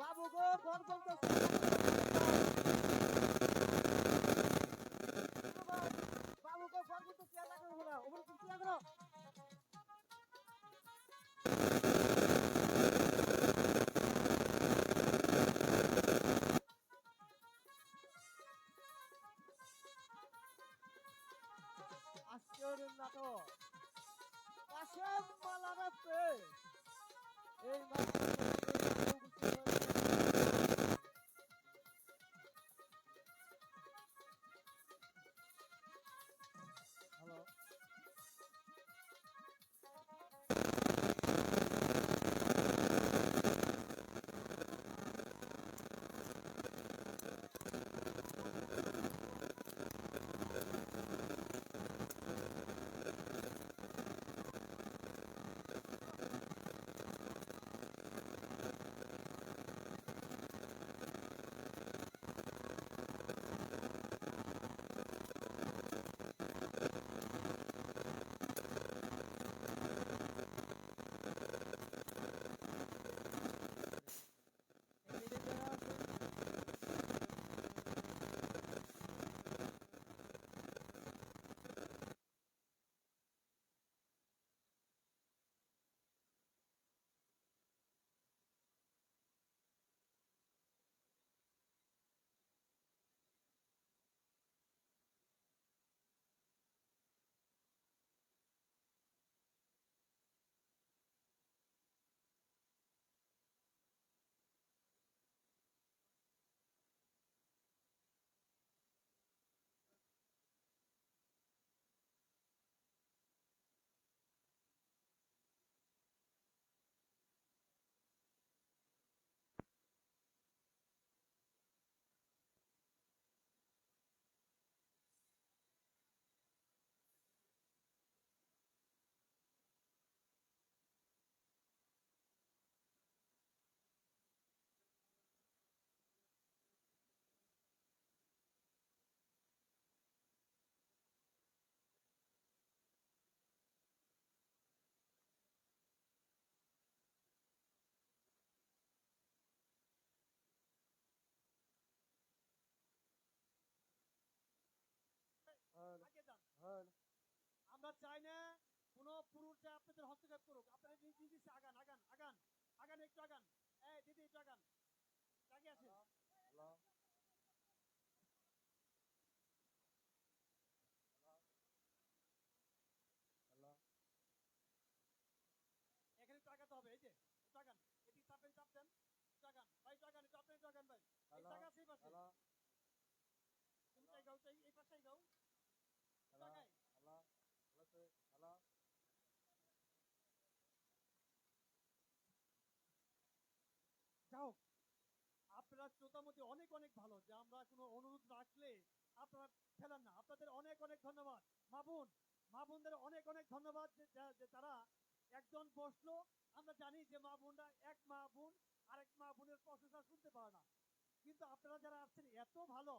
বাবু গো বলতেছে বাবু গো ঘর বলতেছে আর রাখা না ওপরে তুমি কি এই হ্যালো চাই না, কোন পুরুষ যে আপনাদের হস্তক্ষেপ করুক, আপনারা নিজ নিজ আগান আগান আগান আগান, একটু আগান। এই, দিদি, একটু আগান। আগে আসেন এখানে একটু আগাতে হবে এই যে একটু আগান এদিকে চাপেন চাপ দেন একটু আগান ভাই একটু আগান একটু আপনি একটু আগান ভাই এই জায়গা আছে এই পাশে তুমি চাই গাও চাই এই পাশে গাও একটু আগাই যাও আপনারা শ্রোতামতি অনেক অনেক ভালো, যে আমরা কোনো অনুরোধ রাখলে আপনারা ফেলেন না। আপনাদের অনেক অনেক ধন্যবাদ। মা বোন অনেক অনেক ধন্যবাদ যে তারা একজন বসল। আমরা জানি যে মা বোনরা এক মা বোন, আরেক মা বোনের প্রশংসা শুনতে পারে না। কিন্তু আপনারা যারা আসছেন এত ভালো,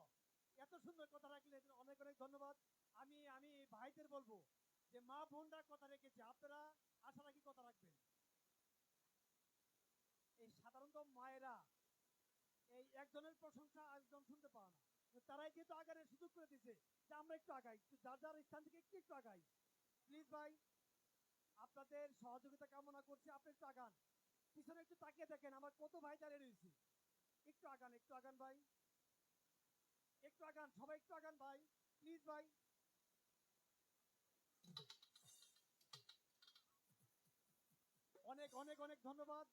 এত সুন্দর কথা রাখলে অনেক অনেক ধন্যবাদ। আমি আমি ভাইদের বলব যে মা বোনরা কথা রেখেছে, আপনারা আশা রাখি কথা রাখবেন। এই সাধারণত মায়েরা একজনের প্রশংসা একজন শুনতে পারে না। তারাই যেহেতু আগানোর সুযোগ করে দিছে যে আমরা একটু আগাই। যার যার স্থান থেকে একটু একটু আগাই। প্লিজ ভাই, আপনাদের সহযোগিতা কামনা করছি, আপনি একটু আগান। পিছনে একটু তাকিয়ে দেখেন, আমার কত ভাই দাঁড়িয়ে রয়েছে। একটু আগান একটু আগান ভাই। একটু আগান, সবাই একটু আগান ভাই। প্লিজ ভাই। অনেক অনেক অনেক ধন্যবাদ।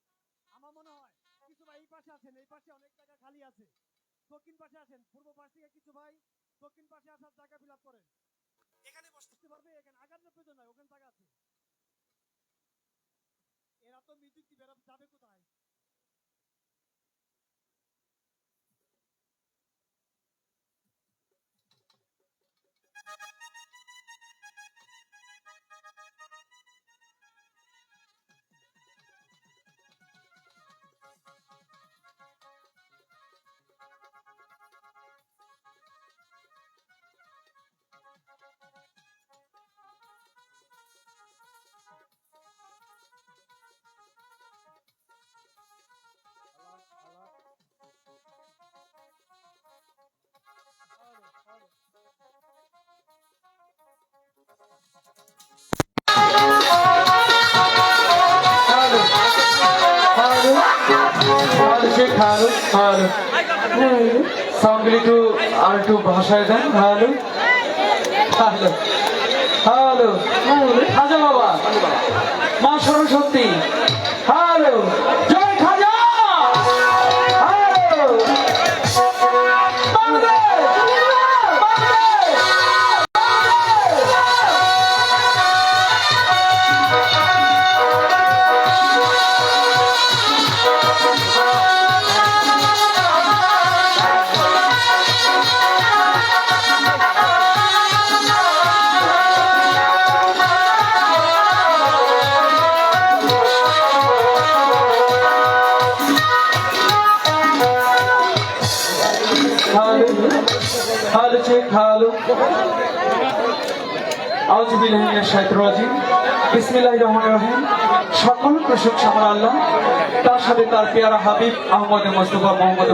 আমার মনে হয় কিছু ভাই এই পাশে আছেন এই পাশে অনেক জায়গা খালি আছে। দক্ষিণ পাশে আছেন পূর্ব পাশ থেকে কিছু ভাই দক্ষিণ পাশে আসার জায়গা ফিল করেন। এখানে বসতে পারবে? এখানে আগানোর প্রয়োজন নয় ওখানে জায়গা আছে। এরা তো মিউজিক দিবে এরা যাবে কোথায়? হ্যালো হ্যালো সাউন্ডগুলি একটু আর একটু ভাষায় দেন হ্যালো হ্যালো হ্যালো হাজা বাবা মা সরস্বতী হ্যালো সকল আল্লাহ। তার সাথে তার হাবিব আহমদ মুস্তফা, মোহাম্মদ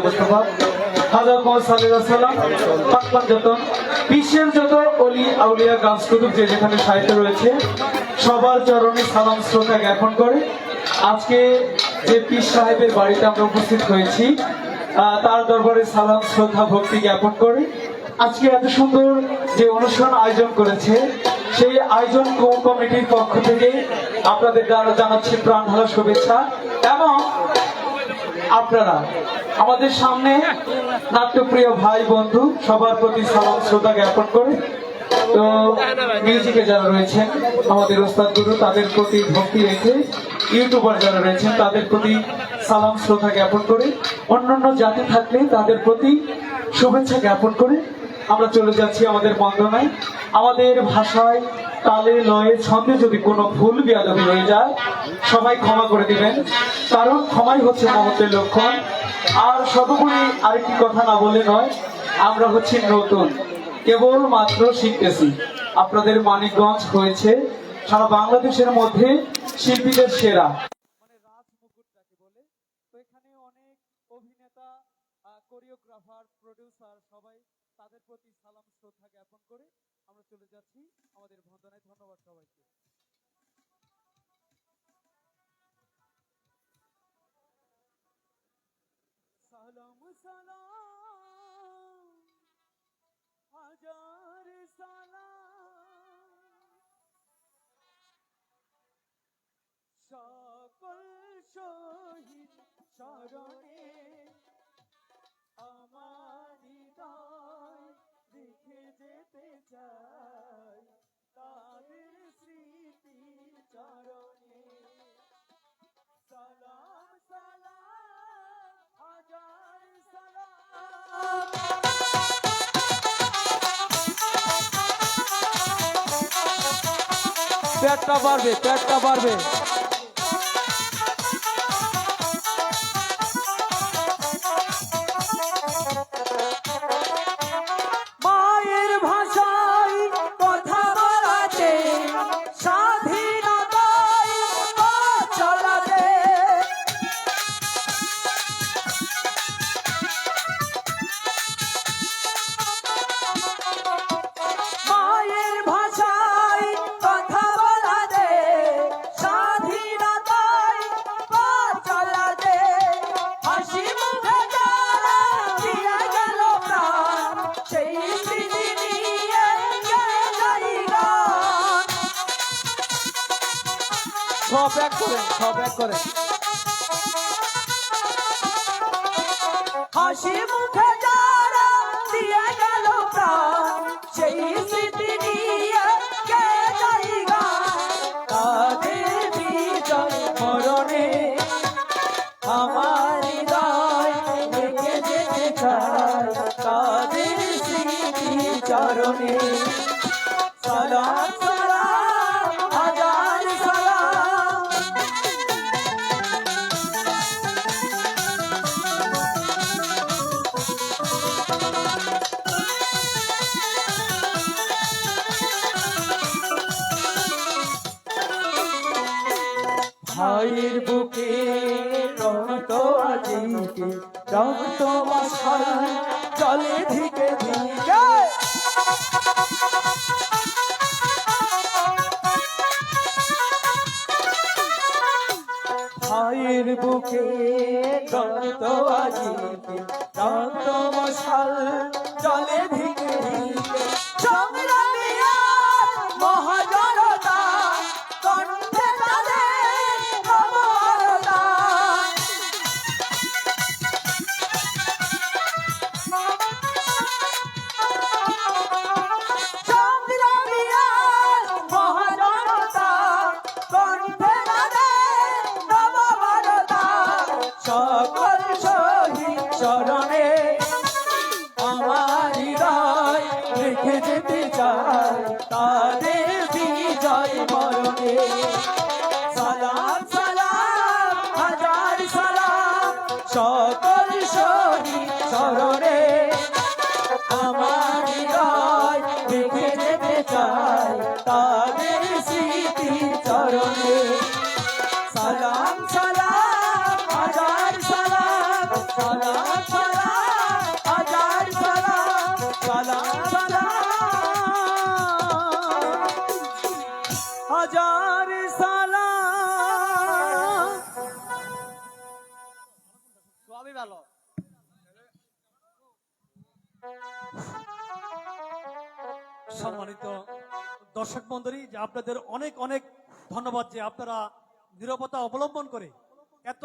অলি, আউলিয়া যে যেখানে সাহিত্য রয়েছে, সবার চরণে সালাম, শ্রদ্ধা জ্ঞাপন করে। আজকে যে পীর সাহেবের বাড়িতে আমরা উপস্থিত হয়েছি তার দরবারে সালাম, শ্রদ্ধা, ভক্তি জ্ঞাপন করে। আজকে এত সুন্দর যে অনুষ্ঠান আয়োজন করেছে, সেই আয়োজন কমিটির পক্ষ থেকে আপনাদের জানাচ্ছি প্রাণ ঢালা শুভেচ্ছা। এবং আপনারা, আমাদের সামনে নাট্যপ্রিয় ভাই বন্ধু, সবার প্রতি সালাম, শ্রদ্ধা জ্ঞাপন করে। তো মিউজিকে যারা রয়েছেন, আমাদের ওস্তাদ গুরু, তাদের প্রতি ভক্তি রেখে ইউটিউবার যারা রয়েছেন, তাদের প্রতি সালাম, শ্রদ্ধা জ্ঞাপন করে। অন্যান্য জাতি থাকলে তাদের প্রতি শুভেচ্ছা জ্ঞাপন করে। আমরা চলে যাচ্ছি আমাদের বন্দনায়। আমাদের ভাষায় তালে লয়ে ছন্দে যদি কোনো ভুল বিয়াদবি হয়ে যায়, সবাই ক্ষমা করে দিবেন। কারণ ক্ষমাই হচ্ছে মহত্বের লক্ষণ। আর সর্বোপরি আরেকটি কথা না বলে নয়, আমরা হচ্ছি নতুন। কেবল মাত্র শিখতেছি। আপনাদের মানিকগঞ্জ হয়েছে। সারা বাংলাদেশের মধ্যে শিল্পীদের সেরা। শহীদ স্মরণে আমার হৃদয় রেখে যেতে চাই। তাদের স্মৃতি চরণে। সালাম সালাম, হাজার সালাম। পেটটা বাড়বে পেটটা বাড়বে। সব এক করেন সব এক করেন হাসি মুখে ভাইয়ের বুকে রক্ত আজিকে রক্ত সবই ভালো। সম্মানিত দর্শক মন্ডলী, যে আপনাদের অনেক অনেক ধন্যবাদ যে আপনারা নিরবতা অবলম্বন করে এত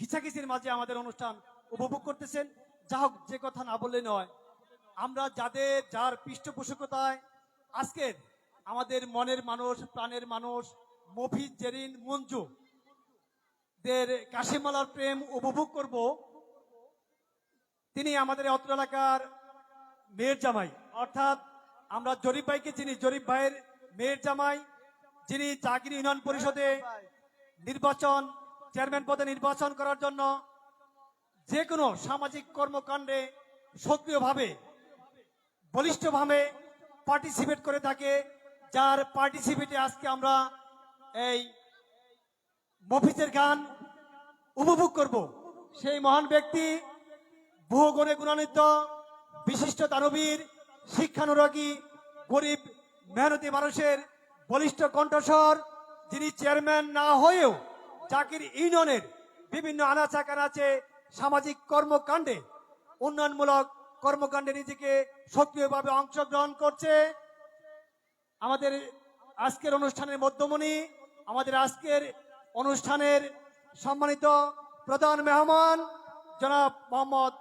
ঘিচাঘিচির মাঝে আমাদের অনুষ্ঠান উপভোগ করতেছেন। যা হোক, যে কথা না বললে নয়, আমরা যাদের, যার পৃষ্ঠপোষকতায় আজকের আমাদের মনের মানুষ, প্রাণের মানুষ, মফিজ, জেরিন, মঞ্জু দের কাশিমালার প্রেম উপভোগ করব। তিনি আমাদের অত্র এলাকার মেয়ের জামাই। অর্থাৎ আমরা জরিফ ভাইকে চিনি। জরিফ ভাইয়ের মেয়ের জামাই, যিনি চাকরি ইউনিয়ন পরিষদে নির্বাচন, চেয়ারম্যান পদে নির্বাচন করার জন্য যে কোনো সামাজিক কর্মকাণ্ডে সক্রিয়ভাবে, বলিষ্ঠভাবে পার্টিসিপেট করে থাকে, যার পার্টিসিপেটে আজকে আমরা এই মফিজের গান উপভোগ করব। সেই মহান ব্যক্তি বহু গুণে গুণান্বিত, বিশিষ্ট দানবীর, শিক্ষানুরাগী, গরিব, মেহনতি মানুষের বলিষ্ঠ কণ্ঠস্বর, যিনি চেয়ারম্যান না হয়েও চাকির ইউনিয়নের বিভিন্ন আনাচা কানাচে সামাজিক কর্মকাণ্ডে উন্নয়নমূলক কর্মকাণ্ডে নিজেকে সক্রিয়ভাবে অংশগ্রহণ করছে। আমাদের আজকের অনুষ্ঠানের মধ্যমণি, আমাদের আজকের অনুষ্ঠানের সম্মানিত প্রধান মেহমান, জনাব মোহাম্মদ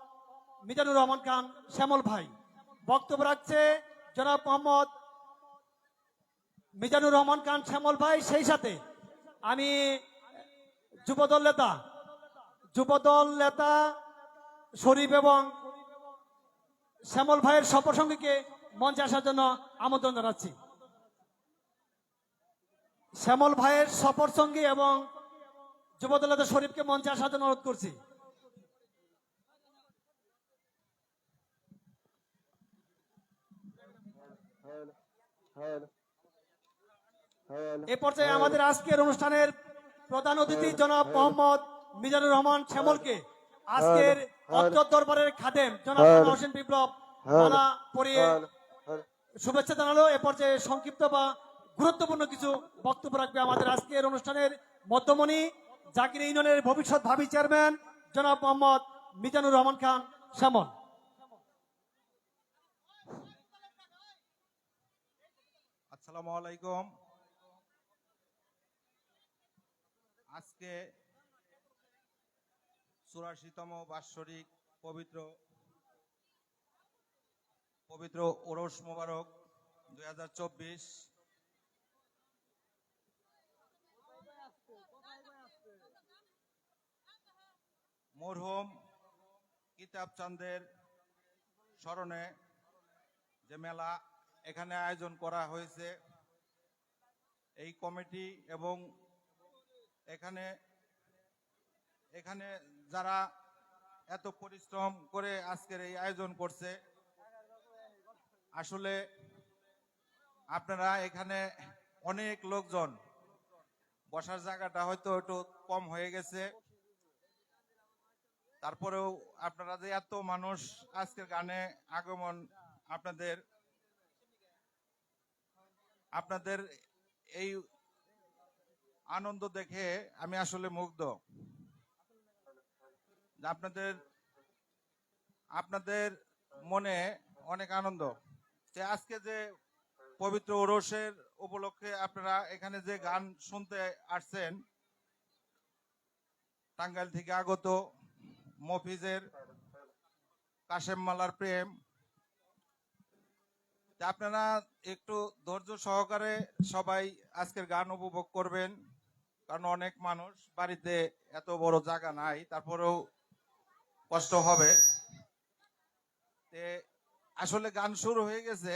মিজানুর রহমান খান শ্যামল ভাই। বক্তব্য রাখছে জনাব মোহাম্মদ মিজানুর রহমান খান শ্যামল ভাই, সেই সাথে আমি যুবদল নেতা যুবদল নেতা শরীফ এবং শ্যামল ভাইয়ের সপ্রসঙ্গীকে মঞ্চে আসার জন্য আমন্ত্রণ জানাচ্ছি। শ্যামল ভাইয়ের সফর সঙ্গী এবং যুবদল নেতা শরীফকে মঞ্চে আসার জন্য অনুরোধ করছি। এ পর্যায়ে আমাদের আজকের অনুষ্ঠানের প্রধান অতিথি জনাব মোহাম্মদ মিজানুর রহমান শ্যামলকে আজকের দরবারের খাদেম জনাব হোসেন বিপ্লব মালা পরিয়ে শুভেচ্ছা জানালো। এ পর্যায়ে সংক্ষিপ্ত বা গুরুত্বপূর্ণ কিছু বক্তব্য রাখবে আমাদের আজকের অনুষ্ঠানের মধ্যমণি জাকির ইউনিয়নের ভবিষ্যৎ ভাবি চেয়ারম্যান জনাব মোহাম্মদ মিজানুর রহমান খান আলাইকুম। আজকে চুরাশিতম বাৎসরিক পবিত্র পবিত্র ওরস মোবারক দুই হাজার চব্বিশ মরহুম কিতাব চাঁদের স্মরণে যে মেলা এখানে আয়োজন করা হয়েছে, এই কমিটি এবং এখানে এখানে যারা এত পরিশ্রম করে আজকের এই আয়োজন করছে, আসলে আপনারা এখানে অনেক লোকজন বসার জায়গাটা হয়তো একটু কম হয়ে গেছে। তারপরেও আপনারা যে এত মানুষ আজকের গানে আগমন আপনাদের আপনাদের এই আনন্দ দেখে আমি আসলে মুগ্ধ। আপনাদের আপনাদের মনে অনেক আনন্দ। যে আজকে যে পবিত্র ওরসের উপলক্ষে আপনারা এখানে যে গান শুনতে আসছেন, টাঙ্গাইল থেকে আগত মফিজের কাশেম মালার প্রেম আপনারা একটু ধৈর্য সহকারে সবাই আজকের গান উপভোগ করবেন, কারণ অনেক মানুষ বাড়িতে এত বড় জায়গা নাই, তারপরেও কষ্ট হবে। আসলে গান শুরু হয়ে গেছে,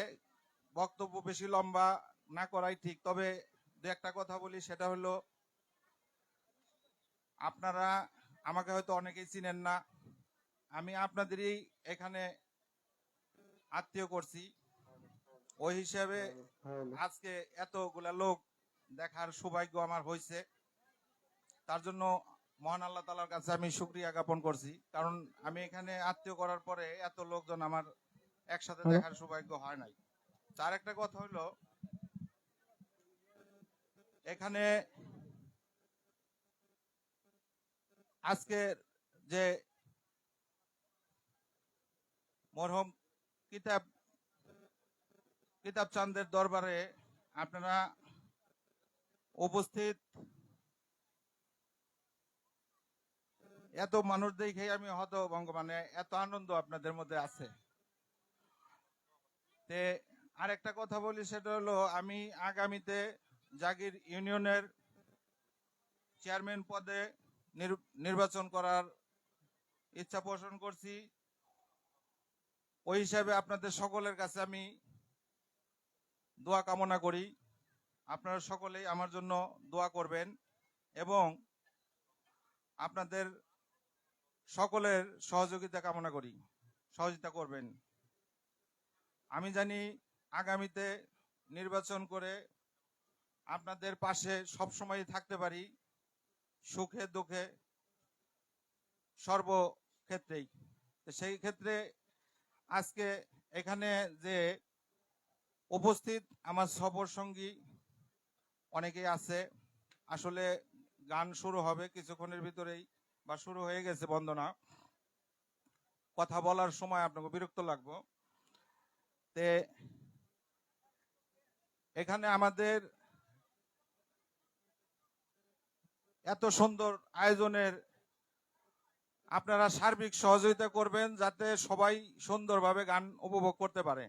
বক্তব্য বেশি লম্বা না করাই ঠিক, তবে দু একটা কথা বলি, সেটা হলো আপনারা আমাকে হয়তো অনেকেই চিনেন না। আমি আপনাদেরই এখানে আত্মীয় করছি। ওই হিসাবে আজকে এতগুলা লোক দেখার সৌভাগ্য আমার হয়েছে। তার জন্য মহান আল্লাহ তালার কাছে আমি শুক্রিয়া জ্ঞাপন করছি। কারণ আমি এখানে আত্মীয় করার পরে এত লোকজন আমার একসাথে দেখার সৌভাগ্য হয় নাই। তার একটা কথা হলো এখানে আজকের যে মরহম কিতাব কিতাব চান্দের দরবারে আপনারা উপস্থিত। এত মানুষ দেখে আমি হতভঙ্গ মানে এত আনন্দ আপনাদের মধ্যে আছে। তে আরেকটা কথা বলি, সেটা হলো আমি আগামীতে জাগির ইউনিয়নের চেয়ারম্যান পদে নির্বাচন করার ইচ্ছা পোষণ করছি। ওই হিসাবে আপনাদের সকলের কাছে আমি দোয়া কামনা করি। আপনারা সকলেই আমার জন্য দোয়া করবেন এবং আপনাদের সকলের সহযোগিতা কামনা করি, সহযোগিতা করবেন। আমি জানি আগামীতে নির্বাচন করে আপনাদের পাশে সবসময় থাকতে পারি। সুখে দুঃখে সর্বক্ষেত্রেই। সেই ক্ষেত্রে আজকে এখানে যে উপস্থিত আমার সফর সঙ্গী অনেকেই আছে। আসলে গান শুরু হবে কিছুক্ষণের ভিতরেই বা শুরু হয়ে গেছে বন্দনা। কথা বলার সময় আপনাকে বিরক্ত লাগবো। তে এখানে আমাদের এত সুন্দর আয়োজনের আপনারা সার্বিক সহযোগিতা করবেন যাতে সবাই সুন্দরভাবে গান উপভোগ করতে পারে।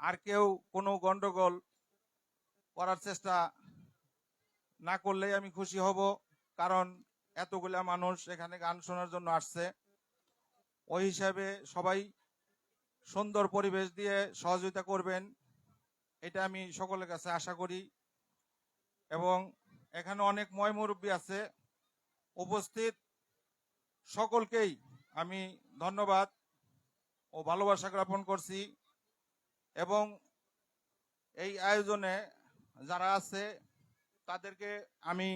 আর কেউ কোনো গন্ডগোল করার চেষ্টা না করলেই আমি খুশি হব, কারণ এতগুলা মানুষ এখানে গান শোনার জন্য আসছে। ওই হিসাবে সবাই সুন্দর পরিবেশ দিয়ে সহযোগিতা করবেন, এটা আমি সকলের কাছে আশা করি। এবং এখানে অনেক ময় মুরব্বী আছে। উপস্থিত সকলকেই আমি ধন্যবাদ ও ভালোবাসা জ্ঞাপন করছি এবং এই আয়োজনে যারা আছে, তাদেরকে আমি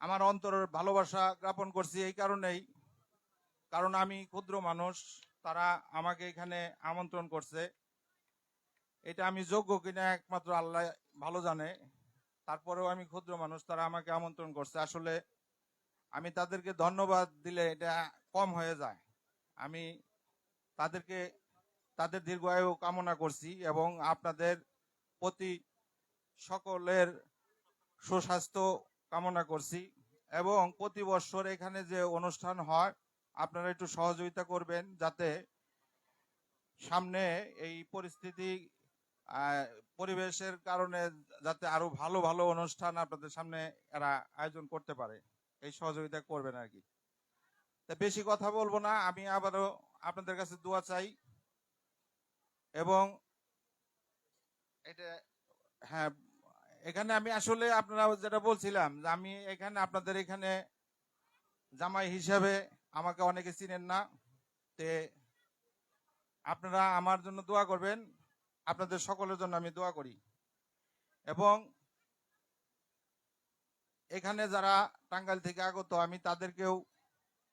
আমার অন্তরের ভালোবাসা জ্ঞাপন করছি এই কারণেই। কারণ আমি ক্ষুদ্র মানুষ, তারা আমাকে এখানে আমন্ত্রণ করছে। এটা আমি যোগ্য কিনা একমাত্র আল্লাহ ভালো জানে। তারপরেও আমি ক্ষুদ্র মানুষ, তারা আমাকে আমন্ত্রণ করছে। আসলে আমি তাদেরকে ধন্যবাদ দিলে এটা কম হয়ে যায়। আমি তাদেরকে, তাদের দীর্ঘায়ু কামনা করছি এবং আপনাদের প্রতি সকলের সুস্বাস্থ্য কামনা করছি এবং প্রতি বছর এখানে যে অনুষ্ঠান হয়, আপনারা একটু সহযোগিতা করবেন যাতে সামনে এই পরিস্থিতি পরিবেশের কারণে যাতে আরও ভালো ভালো অনুষ্ঠান আপনাদের সামনে এরা আয়োজন করতে পারে, এই সহযোগিতা করবেন আর কি। তা বেশি কথা বলব না, আমি আবারও আপনাদের কাছে দোয়া চাই। এবং এটা হ্যাঁ এখানে আমি আসলে আপনারা যেটা বলছিলাম যে আমি এখানে আপনাদের এখানে জামাই হিসাবে আমাকে অনেকে চিনেন না, তে আপনারা আমার জন্য দোয়া করবেন। আপনাদের সকলের জন্য আমি দোয়া করি। এবং এখানে যারা টাঙ্গাইল থেকে আগত, আমি তাদেরকেও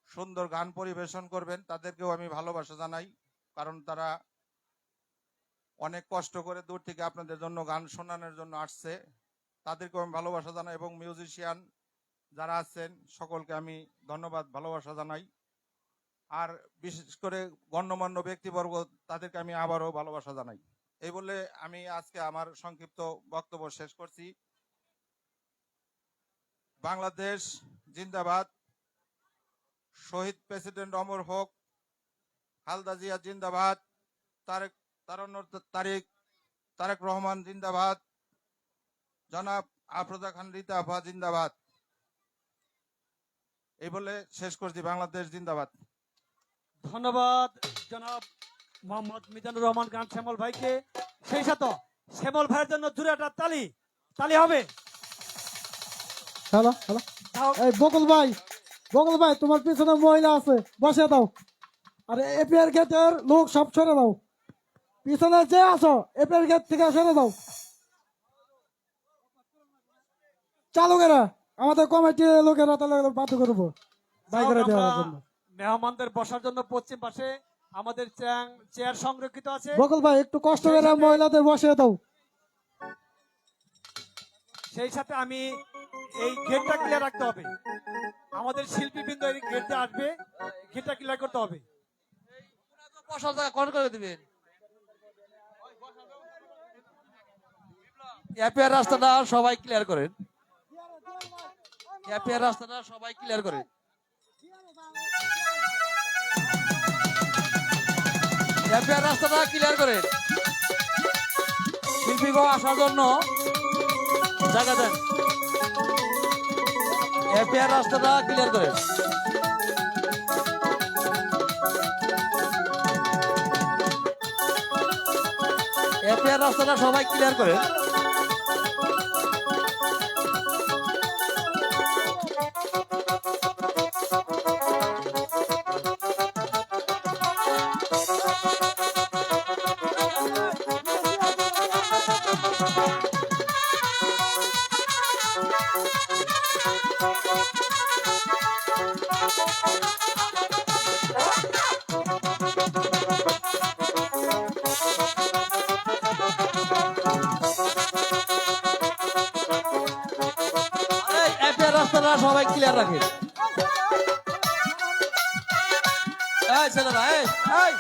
সুন্দর গান পরিবেশন করবেন। তাদেরকেও আমি ভালোবাসা জানাই, কারণ তারা অনেক কষ্ট করে দূর থেকে আপনাদের জন্য গান শোনানোর জন্য আসছে। তাদেরকেও আমি ভালোবাসা জানাই এবং মিউজিশিয়ান যারা আছেন, সকলকে আমি ধন্যবাদ, ভালোবাসা জানাই। আর বিশেষ করে গণ্যমান্য ব্যক্তিবর্গ, তাদেরকে আমি আবারও ভালোবাসা জানাই। এই বলে আমি আজকে আমার সংক্ষিপ্ত বক্তব্য শেষ করছি। বাংলাদেশ জিন্দাবাদ। শহীদ প্রেসিডেন্ট অমর হোক খালদা জিয়া জিন্দাবাদ, তারেক, তারান্নর তারিক তারেক রহমান জিন্দাবাদ, জনাব আফরোজা খান, রীতা আফা জিন্দাবাদ। এই বলে শেষ করছি। বাংলাদেশ জিন্দাবাদ। ধন্যবাদ, জনাব মোহাম্মদ মিজানুর রহমান খান শ্যামল ভাইকে। সেই সাথে শ্যামল ভাইয়ের জন্য দূরে একটা তালি। তালি হবে। হ্যালো হ্যালো এই বকুল ভাই বকুল ভাই তোমার পিছনে মহিলা আছে বসে দাও। আরে এপিআর গেটের লোক সব সরে দাও। পিছনে যে আছো এপিআর গেট থেকে সরে দাও। চালকেরা আমাদের কমিটির লোকেরা তাহলে বাধ্য করব মেহমানদের বসার জন্য পশ্চিম পাশে আমাদের চেয়ার- চেয়ার সংরক্ষিত আছে। বকুল ভাই একটু কষ্ট করে মহিলাদের বসে দাও। সেই সাথে আমি এই গেটটা ক্লিয়ার রাখতে হবে। আমাদের শিল্পীবৃন্দ এই গেটে আসবে গেটটা ক্লিয়ার করতে হবে। বসার জায়গা কোন করে দিবেন। অ্যাপিয়ার রাস্তাটা সবাই ক্লিয়ার করেন। অ্যাপিয়ার রাস্তাটা সবাই ক্লিয়ার করেন। অ্যাপিয়ার রাস্তাটা ক্লিয়ার করেন শিল্পীগণ আসার জন্য জায়গা দেন। অ্যাপিয়ার রাস্তাটা ক্লিয়ার করেন অ্যাপিয়ার রাস্তাটা সবাই ক্লিয়ার করেন ক্লিয়ার রাখে এই ছেলেরা এই এই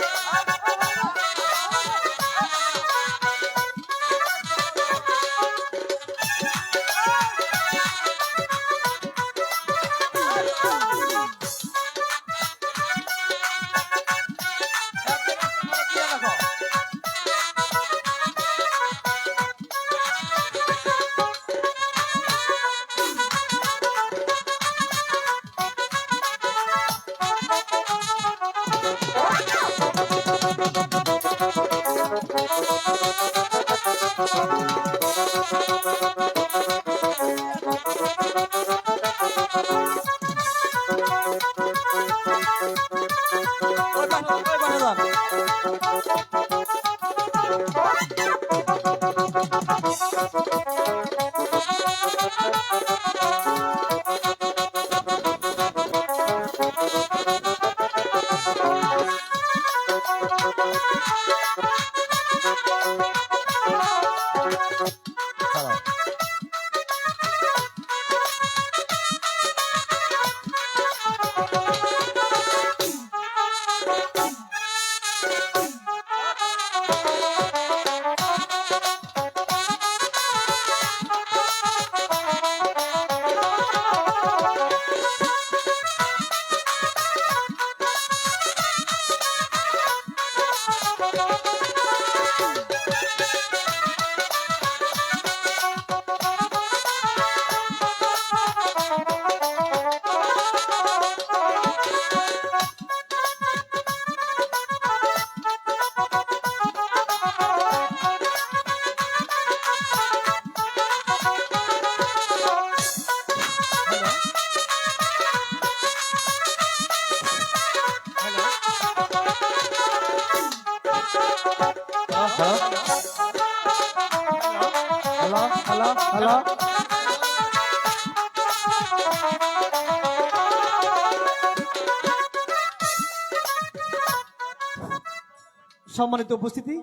সম্মানিত উপস্থিতি,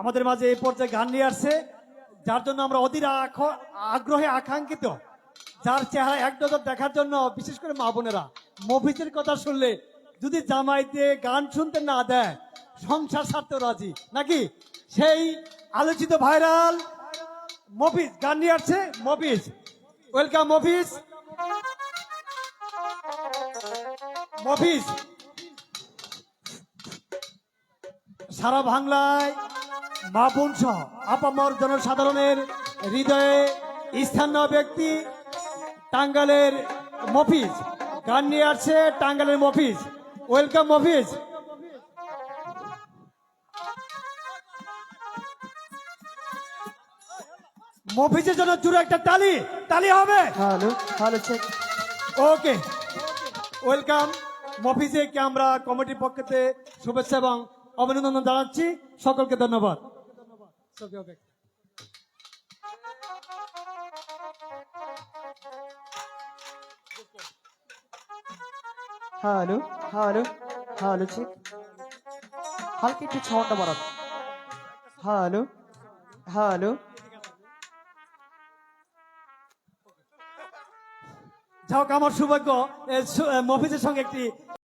আমাদের মাঝে এই পর্যায়ে গান নিয়ে আসছে, যার জন্য আমরা অধীর আগ্রহে আকাঙ্ক্ষিত। যার চেহারা এক নজর দেখার জন্য, বিশেষ করে মা বোনেরা, মফিজের কথা শুনলে যদি জামাইতে গান শুনতে না দেয়, সংসার ছাড়তে রাজি। নাকি? সেই আলোচিত ভাইরাল মফিজ, গান নিয়ে আসছে মফিজ। ওয়েলকাম মফিজ। মফিজ। সারা বাংলায় মা বোন সহ আপামর জনসাধারণের হৃদয়ে স্থানীয় ব্যক্তি টাঙ্গালের মফিজ। গান নিয়ে আসছে টাঙ্গালের মফিজ। ওয়েলকাম মফিজ। মফিজের জন্য জুড়ে একটা তালি তালি হবে? Hello hello check okay. Welcome. মফিজেকে আমরা কমিটির পক্ষে শুভেচ্ছা এবং অভিনন্দন জানাচ্ছি। সকলকে ধন্যবাদ। হ্যালো হ্যালো হ্যালো চেক হালকা একটু ছাউন্ডটা বাড়ান হ্যালো হ্যালো যাই আমার সৌভাগ্য মফিজের সঙ্গে একটি